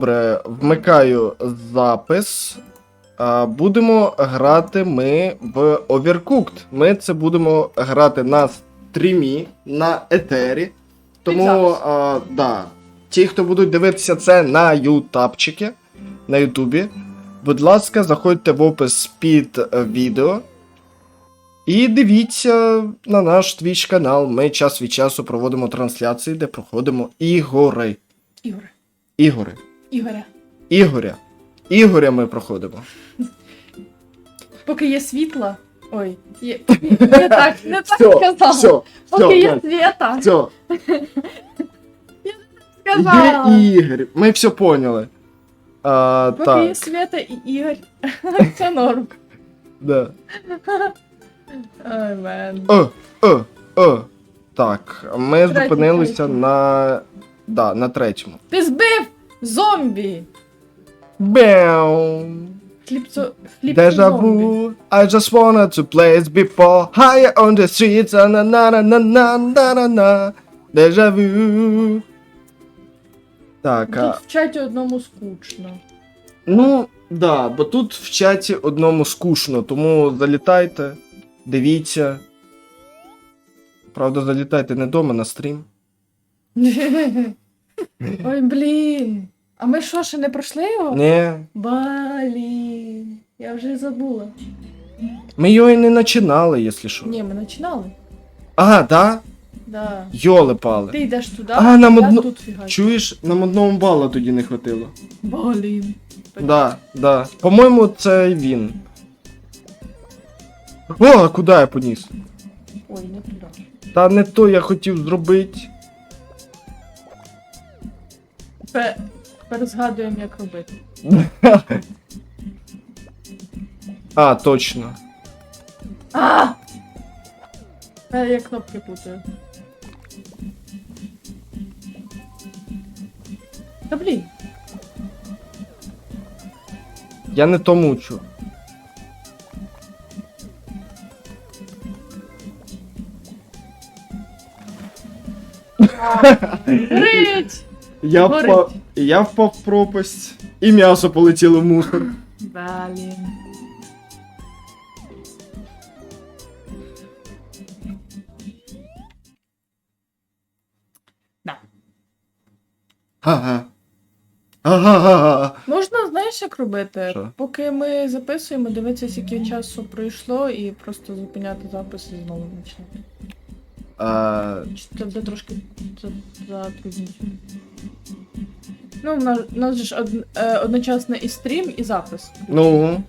Добре, вмикаю запис. А, Будемо грати ми в Overcooked. Ми це будемо грати на стрімі, на етері. Тому, а, да, ті, хто будуть дивитися це на ютабчики, на Ютубі, будь ласка, заходьте в опис під е, відео. І дивіться на наш Twitch канал. Ми час від часу проводимо трансляції, де проходимо ігори. Ігор. Ігори. Ігоря. Ігоря. Ігоря ми проходимо. Поки є світло. Ой, є. Не так, не так сказала. все, Поки є все, світа. все. Сказала. Є Ігор. Ми все поняли. А, Поки є так, світа і Ігор. Це норм. да. Ой, мен. О, о, о. Так, ми Третій, зупинилися третій. на. Да, на третьому. Ти збив зомбі! Беу. Хлібцо... Хліб зомбі. vu. I just wanted to play it before. Higher on the streets. Na na na na na na na. Deja vu. Так, а, Тут в чаті одному скучно. ну, да, бо тут в чаті одному скучно, тому залітайте, дивіться. Правда, залітайте не дома на стрім. Ой, блін. А ми що, ще не пройшли його? Ні. Блін. Я вже забула. Ми його і не починали, якщо що. Ні, ми починали. Ага, да? Да. Йоли пали. Ти йдеш туди, А, нам я одно- тут фігачу. Чуєш, нам одного бала тоді не хватило. Блін. Да, да. По-моєму, це він. О, а куди я поніс? Ой, не туди. Та не то я хотів зробити. Тепер, тепер згадуємо, як робити. А, точно. А! Тепер я кнопки путаю. Та блін. Я не то мучу. Горить! Я Горить. впав, я впав в пропасть. І м'ясо полетіло в мусор. Блін. Да. Ага. Ага. Можна, знаєш, як робити? Що? Поки ми записуємо, дивитися, скільки часу пройшло, і просто зупиняти запис і знову починати. А, Чи це буде трошки за- затрудніше? Ну, у нас, у нас же ж од, е, одночасно і стрім, і запис. ну,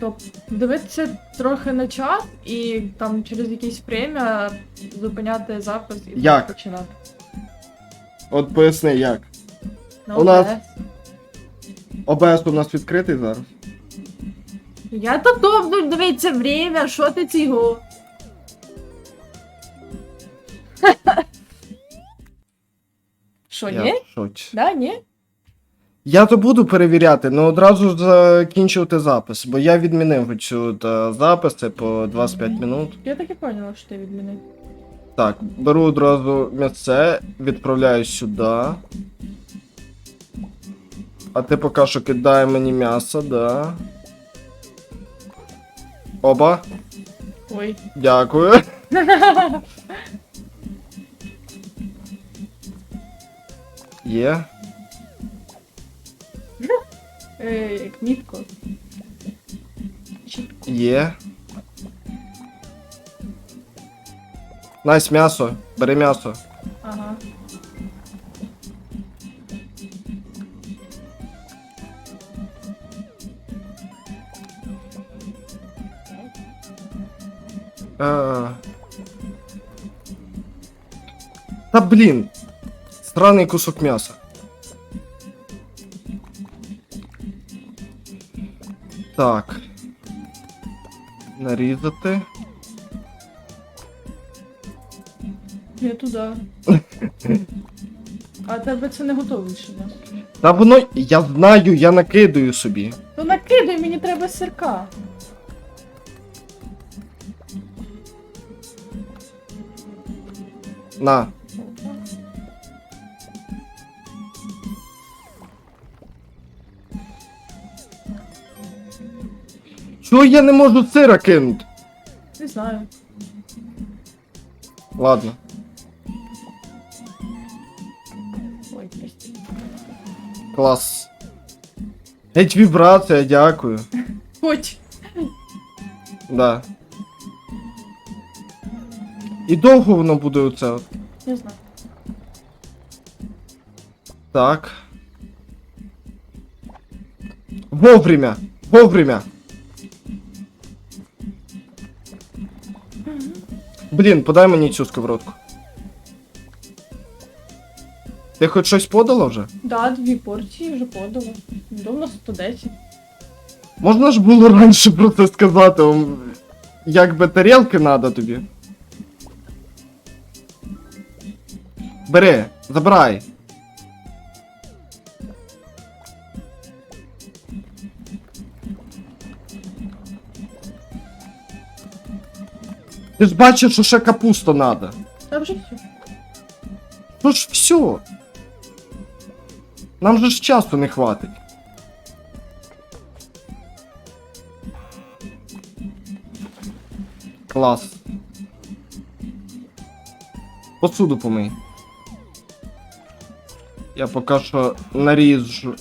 Тобто дивитися трохи на чат і там через якесь время зупиняти запис і Як? починати. от поясни як. Ну, У нас-. ОБС у нас відкритий зараз. Я то тобто дивиться время, що ти цього? Що, Я ні? в шоці. Да, ні? Я то буду перевіряти, але одразу закінчувати запис, бо я відмінив цю запис, це по 25 минут. Я так і поняла, що ти відмінив. Так, беру одразу місце, відправляю сюди. А ти поки що кидай мені м'ясо, да. Оба, Ой. дякую. Є. Е, як мітко. Чітко. Є. Найс м'ясо. Бери м'ясо. Ага. А. Та блін. Странний кусок м'яса. Так. Нарізати. Я туди. А тебе це не готовий ще нас. Та воно. Я знаю, я накидаю собі. То накидай, мені треба сирка. На. Чого я не можу сира кинути? Не знаю. Ладно. Ой, прости. Клас. Геть вібрація, дякую. Хоч. Да. І довго воно буде оце. от? Не знаю. Так. Вовремя! Вовремя! Блін, подай мені цю сковородку. Ти хоч щось подала вже? Да, дві порції вже подала. Давно 110. Можна ж було раніше про це сказати, ом, як би тарілки надо тобі. Бери, забирай. Ти ж бачиш, що ще капуста надо. Та вже все. Ну ж все. Нам же ж часу не хватить. Клас. Посуду помий. Я поки що наріжу.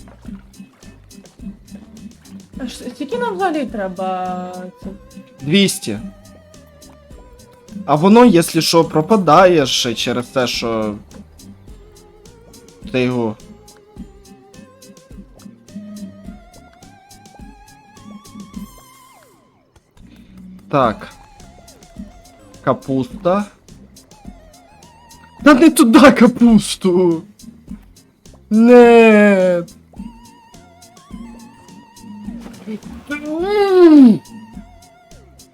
А ж скільки нам взагалі треба це? 200. А воно, якщо що, пропадає ще через те, що. Ти його. Так. Капуста. Та не туди капусту. Не.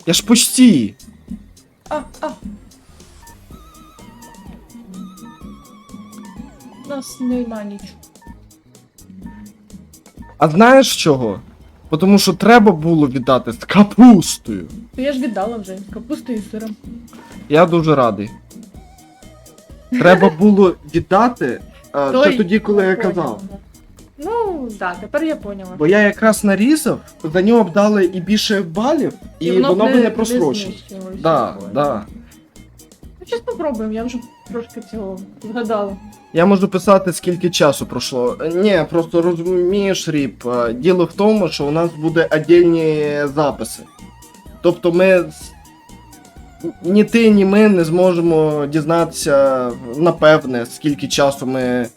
Я ж почти. А, а. У нас нема нічого. А знаєш чого? Тому що треба було віддати з капустою. То я ж віддала вже з капустою і сиром. Я дуже радий. Треба було віддати Той- ще тоді, коли я казав. Ну, да, тепер я поняла. Бо я якраз нарізав, за нього б дали і більше балів, і, воно, б не просрочило. знищилось. Да, да. Ну, зараз попробуємо, я вже трошки цього згадала. Я можу писати, скільки часу пройшло. Е, Ні, просто розумієш, Ріп, е, діло в тому, що у нас буде отдельні записи. Тобто ми. з- Ні ти, ні ми не зможемо дізнатися, напевне, скільки часу ми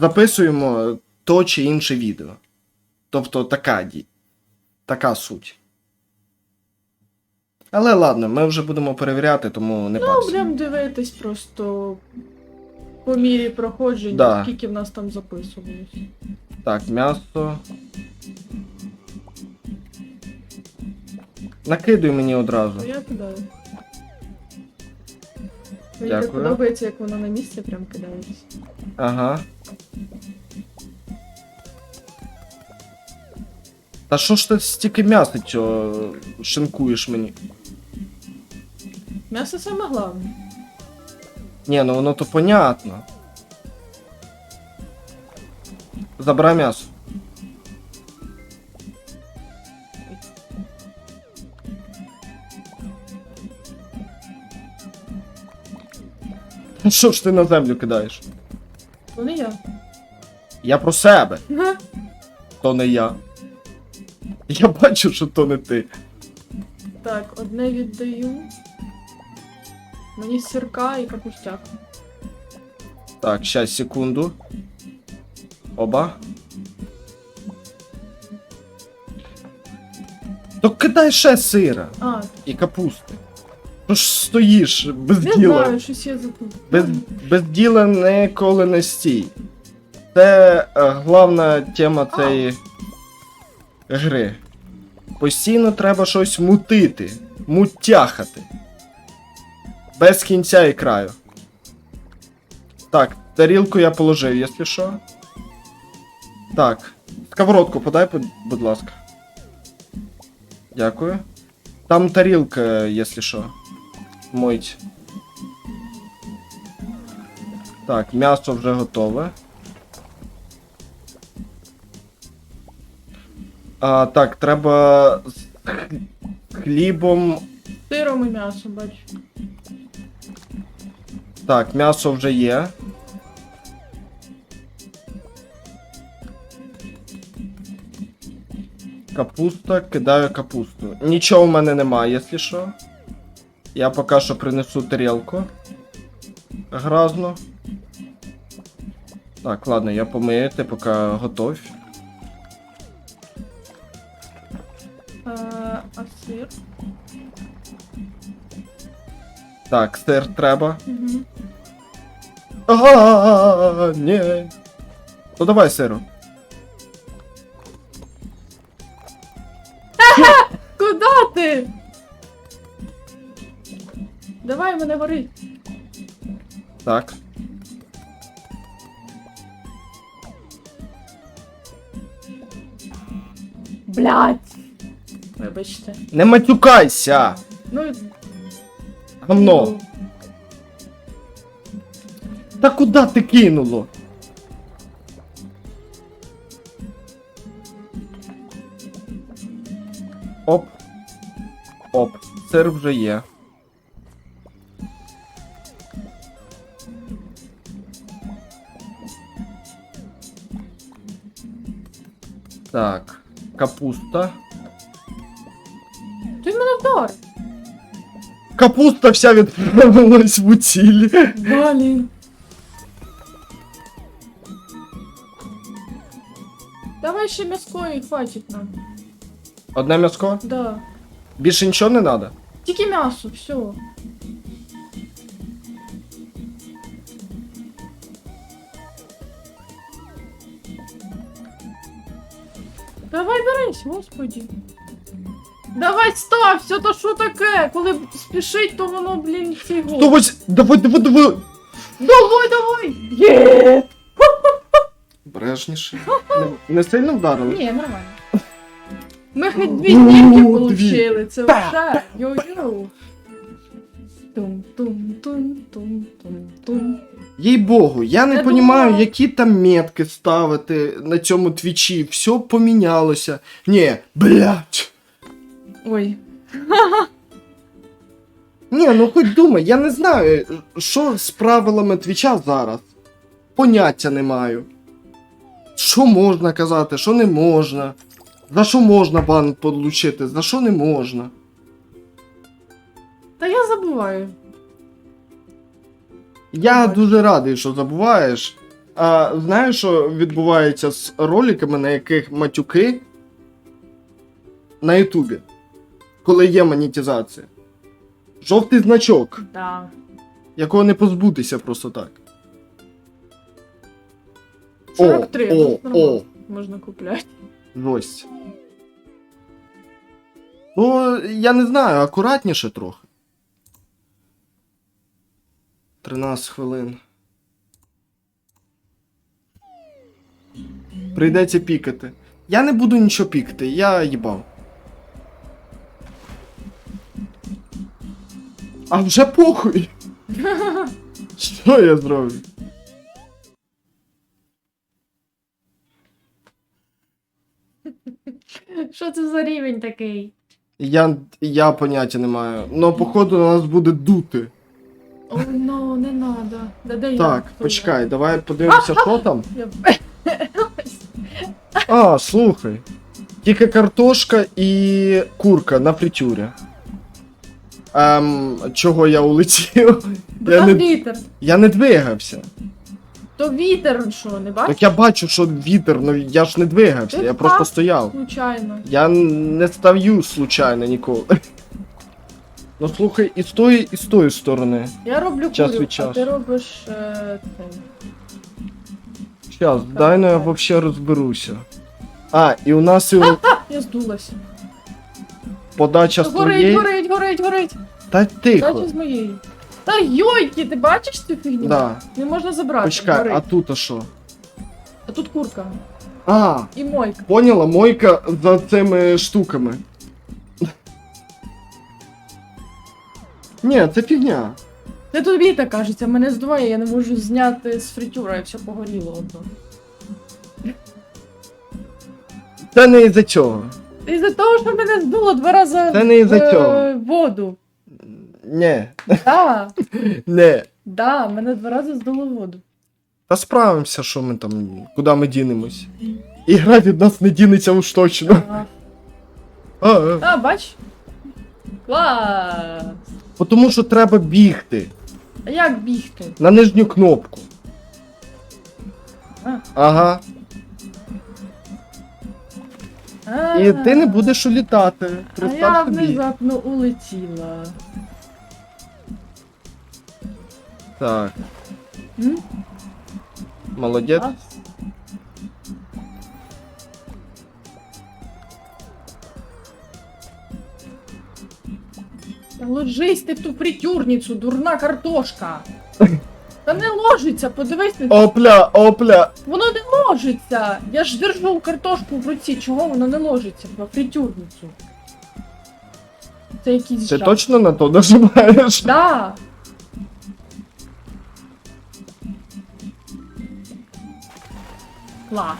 записуємо то чи інше відео. Тобто така, така суть. Але ладно, ми вже будемо перевіряти, тому не Ну, будемо дивитись просто по мірі проходження, Да. скільки в нас там записувалось. Так, м'ясо. Накидуй мені одразу. Я кидаю. Мені Дякую. так подобається, як воно на місце прям кидається. Ага. Та що ж ти стільки м'яса цього шинкуєш мені? М'ясо саме головне. Ні, ну воно то понятно. Забирай м'ясо. Що ж ти на землю кидаєш? То не я. Я про себе, то не я. Я бачу, що то не ти. Так, одне віддаю. Мені сирка і капустяк. Так, щас, секунду. Оба. То кидай ще сира А, і капусти. Ну ж стоїш без не діла. знаю, щось я забув. Без, без діла ніколи не стій. Це е, головна тема цієї гри. Постійно треба щось мутити, мутяхати. Без кінця і краю. Так, тарілку я положив, якщо що. Так. Сковородку подай, будь- ласка. Дякую. Там тарілка, якщо що. Мить. Так, м'ясо вже готове. А, так, треба. з- хлібом. Сиром і м'ясом, бачу. Так, м'ясо вже є. Капуста, кидаю капусту. Нічого в мене немає, якщо що. Я поки що принесу тарілку. Гразно. Так, ладно, я помию, ти поки готовь. Так, сир треба. Угу. А, ні. Ну давай сиру. Куда ти? Давай мене варить. Так. Блять. Вибачте. Не матюкайся! Ну, Гамно. Та куди ти кинуло? Оп. Оп. Сир вже є. Так. Капуста. Капуста вся відправилась в утіль. Блін. Давай ще м'яско і хватить нам. Одне м'яско? Да. Більше нічого не треба? Тільки м'ясо, все. Давай берись, господі. Давай став, все то що таке? Коли спішить, то воно, блін, цього. Ось. Давай, давай, давай! Давай, давай! Є! Бережніше. Не, не сильно вдарили? Ні, нормально. Ми хоч дві О, дірки дві. получили, це вже. Йо-йо. Тум-тум-тум-тум-тум-тум. Їй богу, я не Я розумію, думала- які там метки ставити на цьому твічі. Все помінялося. Ні, блядь. Ой. Ні, ну хоч думай, я не знаю, що з правилами твіча зараз. Поняття не маю. Що можна казати, що не можна. За що можна бан получити, за що не можна. Та я забуваю. Я Бачу. дуже радий, що забуваєш. А знаєш, що відбувається з роликами, на яких матюки на Ютубі, коли є монетизація. Жовтий значок, Да. якого не позбутися просто так. 43, о, ну, нормально. о, Можна купляти. жость. Ну, я не знаю, акуратніше трохи. 13 хвилин. Прийдеться пікати. Я не буду нічого пікати, я їбав. А вже похуй. Що я зроблю? Що це за рівень такий? Я, я поняття не маю. Ну, походу, нас буде дути. О, ну, не надо. Да де? Так, Хто почекай, давай подивимося, що там. Я? Я- А, слухай. Тільки картошка і курка на фритюрі. Ем, чого я улетів? Бо Я там не, вітер. я не двигався. То вітер, що, не бачиш? Так я бачу, що вітер, ну я ж не двигався, Ти я впав? просто стояв. Случайно. Я не став'ю случайно ніколи. Ну слухай, і з тої, і з тої сторони. Я роблю Час курю, від а часу. ти робиш е, цей. Щас, дай ну я вообще розберуся. А, і у нас і у- Я здулася. Подача з Горить, твоєї. горить, горить, горить. Та тихо. Дача з моєї. Та йойки, ти бачиш цю фігню? Да. Не можна забрати. Почекай, горить. а тут а що? а тут курка. А, І мойка. поняла, мойка за цими штуками. Ні, це фігня. Це тобі так кажеться, мене здуває, я не можу зняти з фритюра, і все погоріло одно. Це не із-за цього. Із-за того, що мене здуло два рази Це не із-за в, цього. е, воду. Не, Да, не. да, мене два рази здуло в воду. Та справимося, що ми там, куди ми дінемось. Ігра від нас не дінеться уж точно. А, А, а. а бач? Клас! Бо Тому що треба бігти А як бігти? на нижню кнопку. А. Ага. А, І ти не будеш улітати. А я внезапно улетіла. Так, М? молодець. Та ложись ти в ту фритюрницю, дурна картошка. Та не ложиться, подивись на Опля, опля. Воно не ложиться. Я ж держу картошку в руці. Чого воно не ложиться в фритюрницю? Це якийсь Ти жах. точно на то нажимаєш? Да. Ла.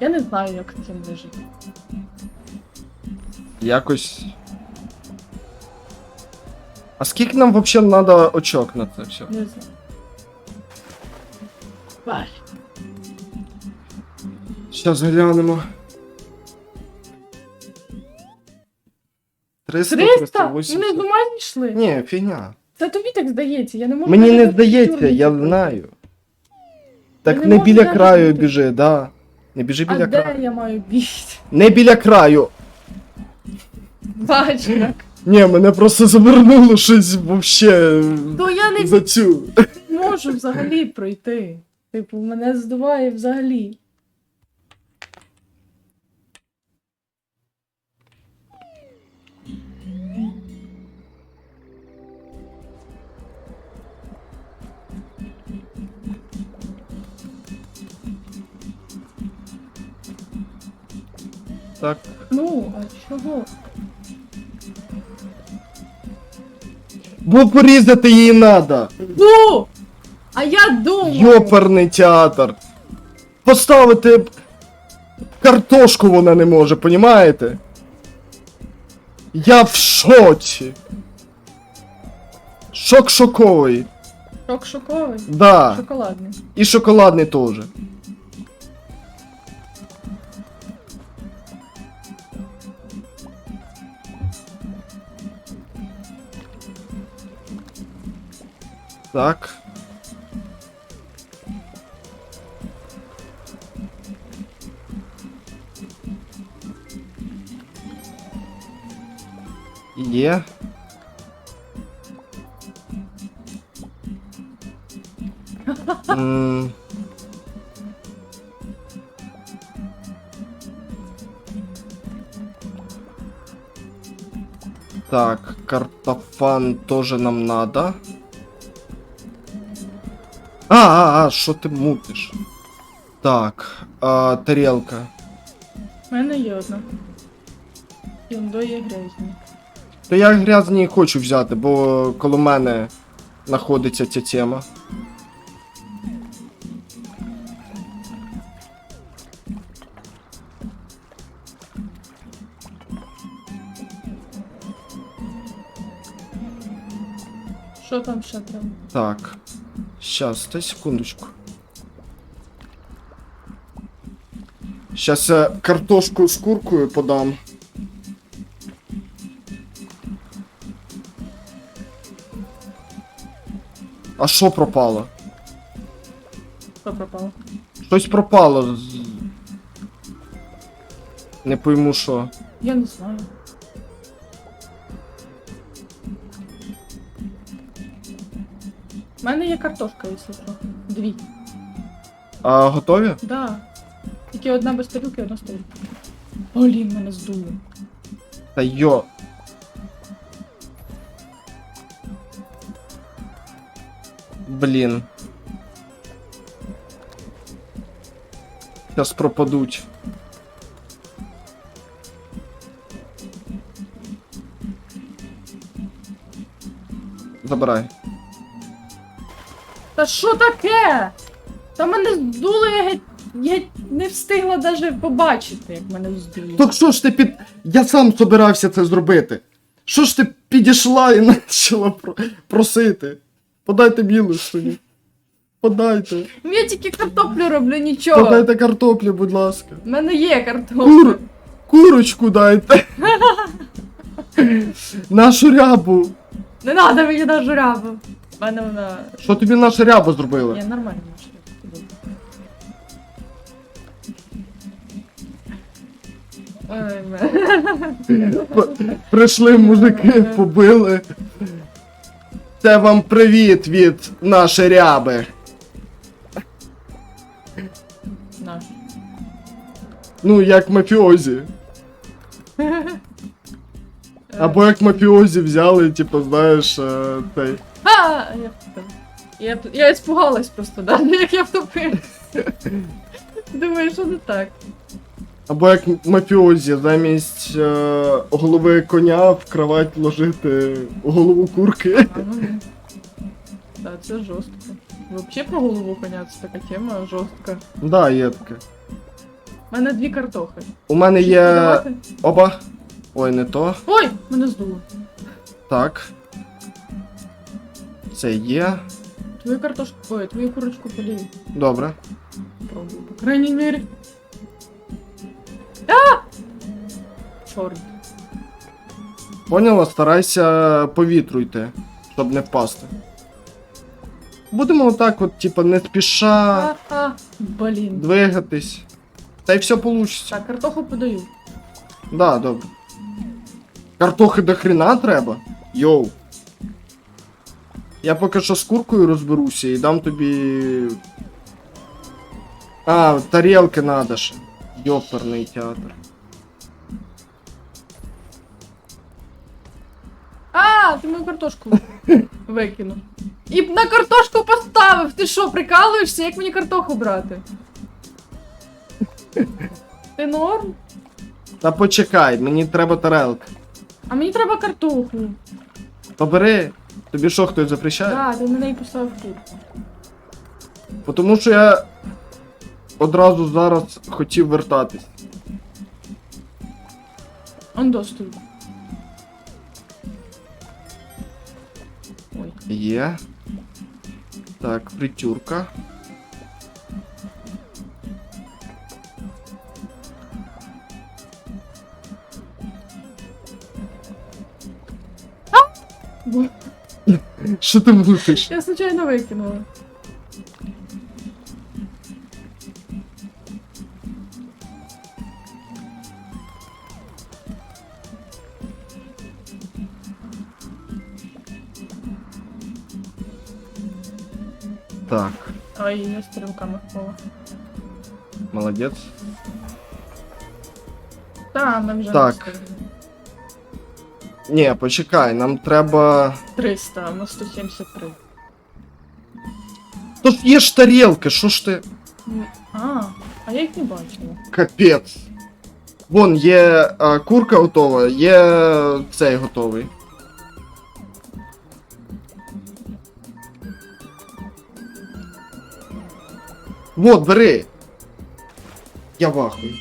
Я не знаю, як з цим вижити. Якось. А скільки нам взагалі треба очок на це все? Не знаю. Бай. Зараз глянемо. 300, 300? Ми 380. з ума зійшли? Ні, фігня. Це тобі так здається, я не можу. Мені не навіть здається, я знаю. Так не не можу біля навіть краю бути. біжи, да. Не біжи А біля де краю. я маю бігти? Не біля краю. Бач, як. Ні, мене просто завернуло щось вообще То я не за цю. можу взагалі пройти. Типу, мене здуває взагалі. Так. Ну, а чого? Бо порізати її надо. Ну! А я думаю. Йоперний театр. Поставити картошку вона не може, понімаєте? Я в шоці. Шок шоковий. Шок шоковий. Да. Шоколадний. І шоколадний теж. Так. Є. М. Так, картофан тоже нам надо. А, а, а, що ти мутиш? Так, а, тарелка. У мене є одна. Юндо є грязні. То я грязні хочу взяти, бо коло мене знаходиться ця тема. Що там ще треба? Так. Щас, дай секундочку. Щас я картошку з куркою подам. А що пропало? Що пропало? Щось пропало. Не пойму що. Я не знаю. У мене є картошка, якщо що. Дві. А готові? Да. Тільки одна без тарілки, одна з тарілки. Блін, мене здуло. Та йо. Блін. Зараз пропадуть. Забирай. Та що таке? Та мене здуло я геть Я не встигла навіть побачити, як мене збили. Так що ж ти під. Я сам собирався це зробити. Що ж ти підійшла і почала про... просити? Подайте милостиню. Подайте. Ну, Я тільки картоплю роблю, нічого. Подайте картоплю, будь ласка. У мене є картопля. Кур... Курочку дайте. Нашу рябу. Не треба мені на журабу. Мене вона. Що тобі наша ряба зробила? Я нормально можу. Ой, мене. Прийшли мужики, побили. Це вам привіт від нашої ряби. На. Ну, як мафіозі. Або як мафіозі взяли, типу, знаєш, е, цей. А, я втопив. Я, я испугалась просто, да? Як я втопив. Думаю, що не так. Або як мафіозі, замість е, голови коня в кровать ложити голову курки. А, ну, ні. Да, це жорстко. Взагалі про голову коня це така тема жорстка. Да, є таке. У мене дві картохи. У мене є. Давайте. Оба. Ой, не то. Ой, мене здуло. Так. Це є. Твою картошку, ой, твою курочку полію. Добре. Пробую, по крайній мірі. А! Чорт. Поняла, старайся по вітру йти, щоб не впасти. Будемо отак, от, типа, не спіша а, блін. двигатись. Та й все получиться. Так, картоху подаю. Да, добре. Картохи до хрена треба? Йоу. Я поки що з куркою розберуся і дам тобі. А, тарілки надо ще. Йоперний театр. А, ти мою картошку викинув. І на картошку поставив. Ти що, прикалуєшся? Як мені картоху брати? Ти норм? Та почекай, мені треба тарелка. А мені треба картоху. Побери. Тобі що, хтось запрещає? Так, ти на неї поставив тут. Тому що я одразу зараз хотів вертатись. Он достуй. Ой. Є. Так, притюрка. Бо- Що ти мутиш? Я случайно викинула. Так, Ой, я стрілками впала. молодець. Та, ми вже Так. не встигли. Ні, почекай, нам треба. 300, на 173. То ж є ж тарілки, що ж ти. М, А, а я їх не бачила. Капець. Вон є а, курка готова, є цей готовий. Вот, бери. Я вахую.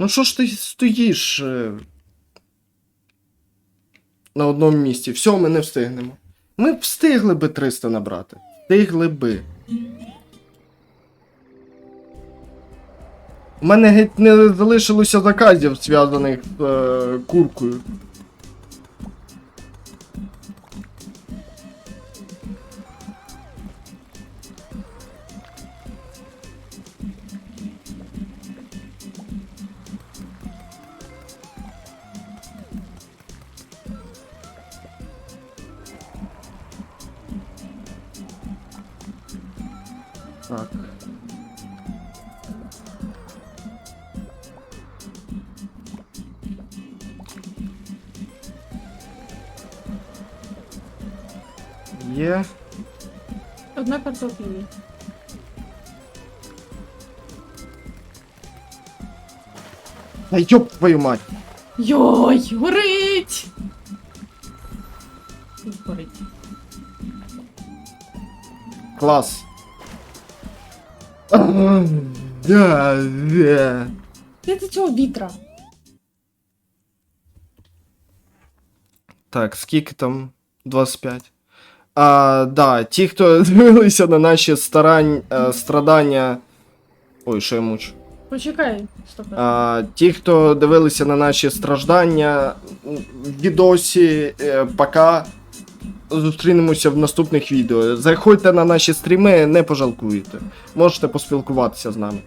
Ну що ж ти стоїш е, на одному місці? Все, ми не встигнемо. Ми б встигли би 300 набрати. Встигли би. У мене геть не залишилося заказів, зв'язаних з е, куркою. Та йоп твою мать. Йой, горить! І горить. Клас. Да, да. Де ти цього вітра? Так, скільки там? 25. А, да, ті, хто дивилися на наші старань, е, страдання. Ой, що я мучу. Почекай, стоп. А, ті, хто дивилися на наші страждання в відосі, е, пока зустрінемося в наступних відео. Заходьте на наші стріми, не пожалкуєте. Можете поспілкуватися з нами.